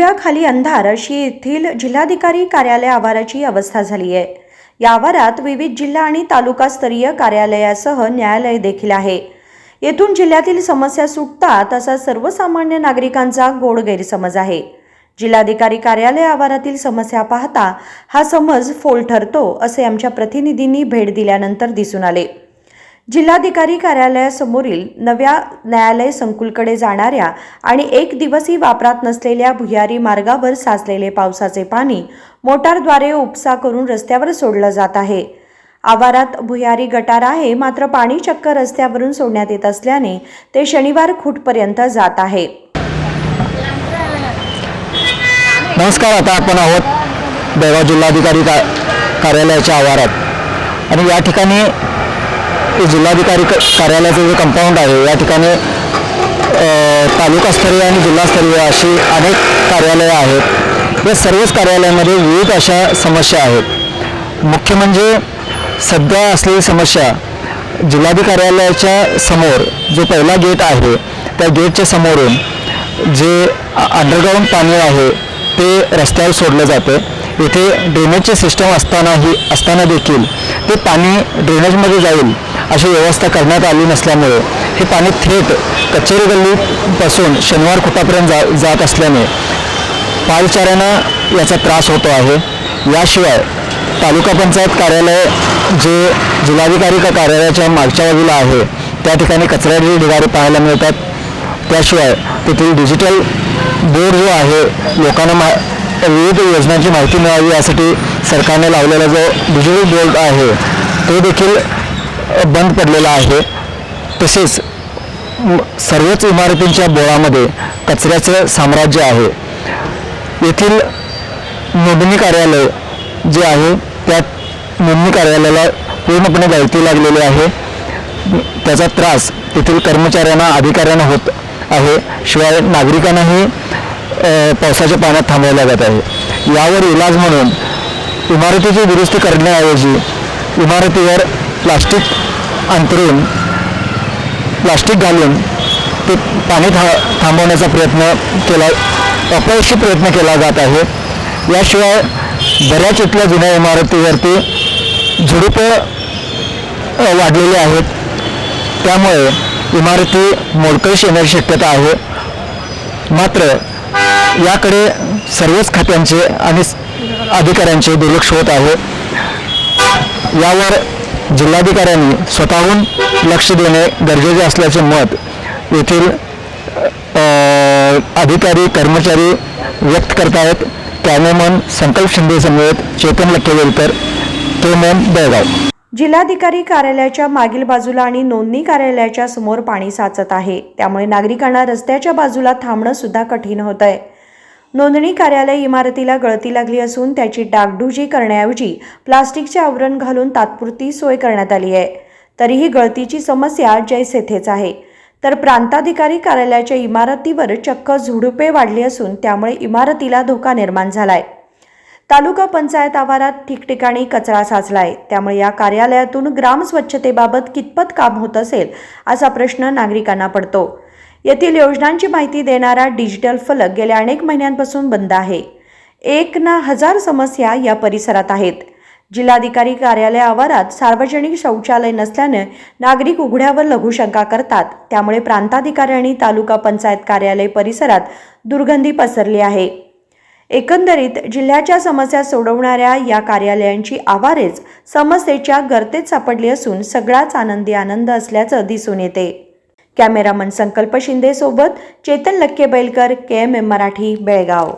दिव्याखाली अंधार अशी येथील जिल्हाधिकारी कार्यालय आवाराची अवस्था झाली आहे. या आवारात विविध जिल्हा आणि तालुकास्तरीय कार्यालयासह न्यायालय देखील आहे. येथून जिल्ह्यातील समस्या सुटतात असा सर्वसामान्य नागरिकांचा गोड गैरसमज आहे. जिल्हाधिकारी कार्यालय आवारातील समस्या पाहता हा समज फोल ठरतो असे आमच्या प्रतिनिधींनी भेट दिल्यानंतर दिसून आले. जिल्हाधिकारी कार्यालयासमोरील नव्या न्यायालय संकुलकडे जाणाऱ्या आणि एक दिवसी वापरात नसलेल्या भुयारी मार्गावर साचलेले पावसाचे पाणी मोटारद्वारे उपसा करून रस्त्यावर सोडलं जात आहे. आवारात भुयारी गटार आहे मात्र पाणी चक्क रस्त्यावरून सोडण्यात येत असल्याने ते शनिवार खूटपर्यंत जात आहे. नमस्कार आता आपण आहोत बेळगाव जिल्हाधिकारी का कार्यालयाच्या आवारात. आणि या ठिकाणी जिल्हाधिकारी क कार्यालयाचं जे कंपाऊंड आहे या ठिकाणी तालुकास्तरीय आणि जिल्हास्तरीय अशी अनेक कार्यालयं आहेत. या सर्वच कार्यालयामध्ये विविध अशा समस्या आहेत. मुख्य म्हणजे सध्या असलेली समस्या जिल्हाधिकारी कार्यालयाच्या समोर जो पहिला गेट आहे त्या गेटच्या समोरून जे अंडरग्राऊंड पाणी आहे ते रस्त्यावर सोडलं जातं इथे ड्रेनेजची सिस्टम असतानाही असताना देखील ते पाणी ड्रेनेजमध्ये जाईल. अशी व्यवस्था करण्यात आली नसल्यामुळे हे पाणी थेट कचेरी गल्लीपासून शनिवार खुटापर्यंत जा जात असल्याने पालचाऱ्यांना याचा त्रास होतो आहे. याशिवाय तालुका पंचायत कार्यालय जे जिल्हाधिकारी का कार्यालयाच्या मागच्या बाजूला आहे त्या ठिकाणी कचऱ्याचे ढिगारे पाहायला मिळतात. त्याशिवाय तेथील डिजिटल बोर्ड जो आहे लोकांना मा विविध योजनांची माहिती मिळावी यासाठी सरकारने लावलेला जो डिजिटल बोर्ड आहे तो देखील बंद पडलेला आहे. तसेच सर्वच इमारतींच्या बोळामध्ये कचऱ्याचं साम्राज्य आहे. येथील नोंदणी कार्यालय जे आहे त्यात नोंदणी कार्यालयाला पूर्णपणे गळती लागलेली आहे. त्याचा त्रास तेथील कर्मचाऱ्यांना अधिकाऱ्यांना होत आहे. शिवाय नागरिकांनाही पावसाच्या पाण्यात थांबावं लागत आहे. यावर इलाज म्हणून इमारतीची दुरुस्ती करण्याऐवजी इमारतीवर प्लास्टिक अंतरून प्लास्टिक घालून ते पाणी था थांबवण्याचा प्रयत्न केला अपयशी प्रयत्न केला जात आहे. याशिवाय बऱ्याच इथल्या जुन्या इमारतीवरती झुडुपं वाढलेली आहेत. त्यामुळे इमारती मोडकळीस येण्याची शक्यता आहे. मात्र याकडे सर्वच खात्यांचे आणि अधिकाऱ्यांचे दुर्लक्ष होत आहे. यावर जिल्हाधिकाऱ्यांनी स्वतःहून लक्ष देणे गरजेचे असल्याचे मत येथील अधिकारी कर्मचारी व्यक्त करतायत. कॅमेमन संकल्प शिंदे समवेत चेतन लक्केवेलकर केमेन बेळगाव. जिल्हाधिकारी कार्यालयाच्या मागील बाजूला आणि नोंदणी कार्यालयाच्या समोर पाणी साचत आहे. त्यामुळे नागरिकांना रस्त्याच्या बाजूला थांबणं सुद्धा कठीण होत आहे नोंदणी कार्यालय इमारतीला गळती लागली असून त्याची डागडुजी करण्याऐवजी प्लास्टिकचे आवरण घालून तात्पुरती सोय करण्यात आली आहे. तरीही गळतीची समस्या जैसेथेच आहे. तर प्रांताधिकारी कार्यालयाच्या इमारतीवर चक्क झुडुपे वाढली असून त्यामुळे इमारतीला धोका निर्माण झालाय. तालुका पंचायत आवारात ठिकठिकाणी कचरा साचलाय. त्यामुळे या कार्यालयातून ग्राम स्वच्छतेबाबत कितपत काम होत असेल असा प्रश्न नागरिकांना पडतो. येथील योजनांची माहिती देणारा डिजिटल फलक गेल्या अनेक महिन्यांपासून बंद आहे. एक ना हजार समस्या या परिसरात आहेत. जिल्हाधिकारी कार्यालय आवारात सार्वजनिक शौचालय नसल्याने नागरिक उघड्यावर लघुशंका करतात. त्यामुळे प्रांताधिकारी आणि तालुका पंचायत कार्यालय परिसरात दुर्गंधी पसरली आहे. एकंदरीत जिल्ह्याच्या समस्या सोडवणाऱ्या या कार्यालयांची आवारेच समस्येच्या गर्तेत सापडली असून सगळाच आनंदी आनंद असल्याचं दिसून येते. कॅमेरामन संकल्प शिंदे सोबत Chetan Lakke Bailkar K M M Marathi Belgaum.